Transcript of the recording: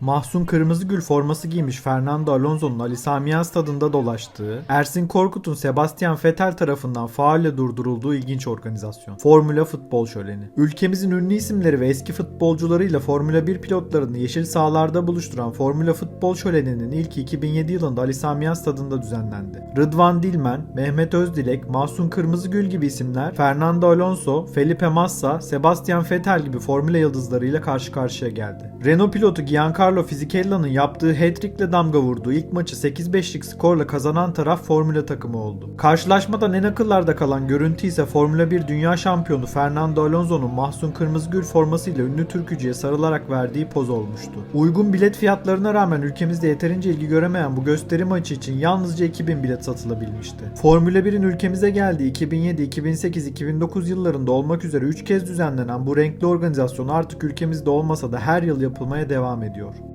Mahsun Kırmızıgül forması giymiş Fernando Alonso'nun Ali Sami Yen stadında dolaştığı, Ersin Korkut'un Sebastian Vettel tarafından faalle durdurulduğu ilginç organizasyon. Formula Futbol Şöleni. Ülkemizin ünlü isimleri ve eski futbolcularıyla Formula 1 pilotlarını yeşil sahalarda buluşturan Formula Futbol Şöleni'nin ilki 2007 yılında Ali Sami Yen stadında düzenlendi. Rıdvan Dilmen, Mehmet Özdilek, Mahsun Kırmızıgül gibi isimler Fernando Alonso, Felipe Massa, Sebastian Vettel gibi Formula yıldızlarıyla karşı karşıya geldi. Renault pilotu Giancarlo Fisichella'nın yaptığı hat-trick'le damga vurduğu ilk maçı 8-5'lik skorla kazanan taraf Formula takımı oldu. Karşılaşmadan en akıllarda kalan görüntü ise Formula 1 Dünya Şampiyonu Fernando Alonso'nun Mahsun Kırmızıgül formasıyla ünlü türkücüye sarılarak verdiği poz olmuştu. Uygun bilet fiyatlarına rağmen ülkemizde yeterince ilgi göremeyen bu gösteri maçı için yalnızca 2000 bilet satılabilmişti. Formula 1'in ülkemize geldiği 2007, 2008, 2009 yıllarında olmak üzere 3 kez düzenlenen bu renkli organizasyon artık ülkemizde olmasa da her yıl yapılmaya devam ediyor.